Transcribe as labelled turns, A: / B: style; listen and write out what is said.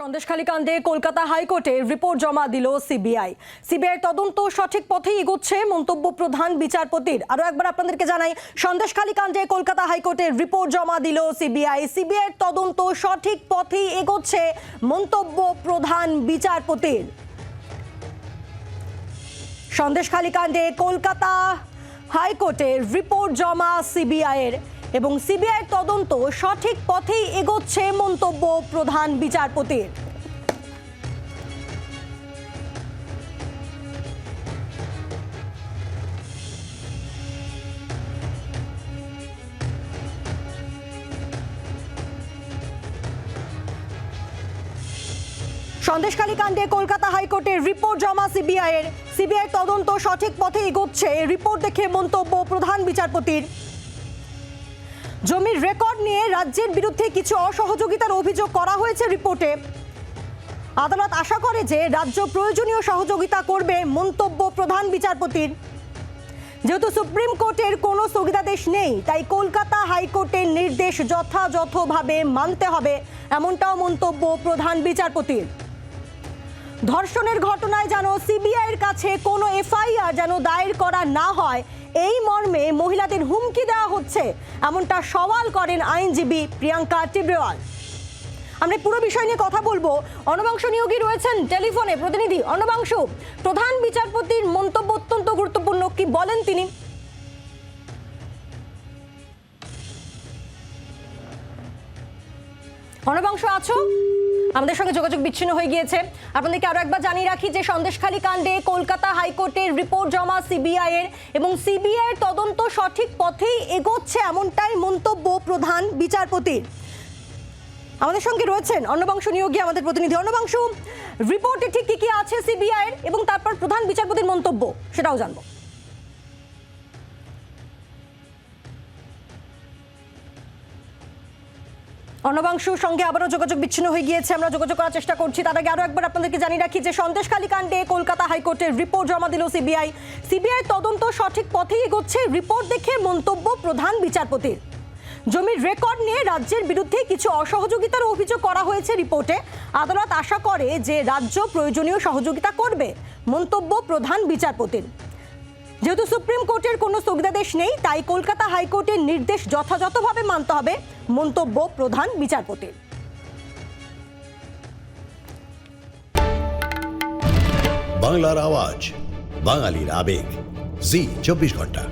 A: সন্দেশখালী কাণ্ডে কলকাতা হাইকোর্টে রিপোর্ট জমা দিল সিবিআই। সিবিআই তদন্ত সঠিক পথেই এগোচ্ছে মন্তব্য প্রধান বিচারপতির। আরও একবার আপনাদেরকে জানাই সন্দেশখালী কাণ্ডে কলকাতা হাইকোর্টে রিপোর্ট জমা দিল সিবিআই। সিবিআই তদন্ত সঠিক পথেই এগোচ্ছে মন্তব্য প্রধান বিচারপতির। সন্দেশখালী কাণ্ডে কলকাতা হাইকোর্টে রিপোর্ট জমা সিবিআইয়ের। এবং সিবিআই তদন্ত সঠিক পথেই এগোচ্ছে মন্তব্য প্রধান বিচারপতির। সন্দেশখালী কাণ্ডে কলকাতা হাইকোর্টের রিপোর্ট জমা সিবিআই এর সিবিআই তদন্ত সঠিক পথে এগোচ্ছে। রিপোর্ট দেখে মন্তব্য প্রধান বিচারপতির। জমির রেকর্ড নিয়ে রাজ্যের বিরুদ্ধে কিছু অসহযোগিতার অভিযোগ করা হয়েছে রিপোর্টে। আদালত আশা করে যে রাজ্য প্রয়োজনীয় সহযোগিতা করবে মন্তব্য প্রধান বিচারপতির। যেহেতু সুপ্রিম কোর্টের কোনো স্থগিতাদেশ নেই, তাই কলকাতা হাইকোর্টের নির্দেশ যথাযথভাবে মানতে হবে, এমনটাও মন্তব্য প্রধান বিচারপতির। ধর্ষণের ঘটনায় যেন সিবিআইয়ের কাছে কোনো এফআইআর যেন দায়ের করা না হয়, এই মর্মে মহিলাদের হুমকি দেওয়া হচ্ছে। এমনটা সওয়াল করেন আইনজীবী প্রিয়াঙ্কা টিব্রেওয়াল আমরা পুরো বিষয় নিয়ে কথা বলব। অনবাংশ নিয়োগী রয়েছেন টেলিফোনে প্রতিনিধি অনবাংশ। প্রধান বিচারপতির মন্তব্য অত্যন্ত গুরুত্বপূর্ণ, কি বলেন তিনি? অনবাংশ আছো? আমাদের সঙ্গে যোগাযোগ বিচ্ছিন্ন হয়ে গিয়েছে। আপনাদেরকে আরও একবার জানিয়ে রাখি যে সন্দেশখালী কাণ্ডে কলকাতা হাইকোর্টের রিপোর্ট জমা সিবিআই এর এবং সিবিআই এর তদন্ত সঠিক পথেই এগোচ্ছে এমনটাই মন্তব্য প্রধান বিচারপতির। আমাদের সঙ্গে রয়েছেন অন্নবংশ নিয়োগী আমাদের প্রতিনিধি। অন্নবংশ, রিপোর্টে ঠিক কি কি আছে সিবিআই এর এবং তারপর প্রধান বিচারপতির মন্তব্য, সেটাও জানব। অর্ণবাংশুর সঙ্গে আবারও যোগাযোগ বিচ্ছিন্ন হয়ে গিয়েছে। আমরা যোগাযোগ করার চেষ্টা করছি। তার আগে আরও একবার আপনাদেরকে জানিয়ে রাখি যে সন্দেশখালী কাণ্ডে কলকাতা হাইকোর্টের রিপোর্ট জমা দিল সিবিআই। সিবিআই তদন্ত সঠিক পথেই এগোচ্ছে। রিপোর্ট দেখে মন্তব্য প্রধান বিচারপতির। জমির রেকর্ড নিয়ে রাজ্যের বিরুদ্ধে কিছু অসহযোগিতার অভিযোগ করা হয়েছে রিপোর্টে। আদালত আশা করে যে রাজ্য প্রয়োজনীয় সহযোগিতা করবে, মন্তব্য প্রধান বিচারপতির। যেহেতু সুপ্রিম কোর্টের কোনো স্থগিতাদেশ নেই, তাই কলকাতা হাইকোর্টের নির্দেশ যথাযথভাবে মানতে হবে, মন্তব্য প্রধান বিচারপতির
B: বাংলার আওয়াজ, বাঙালির আবেগ। জি, চব্বিশ ঘণ্টা।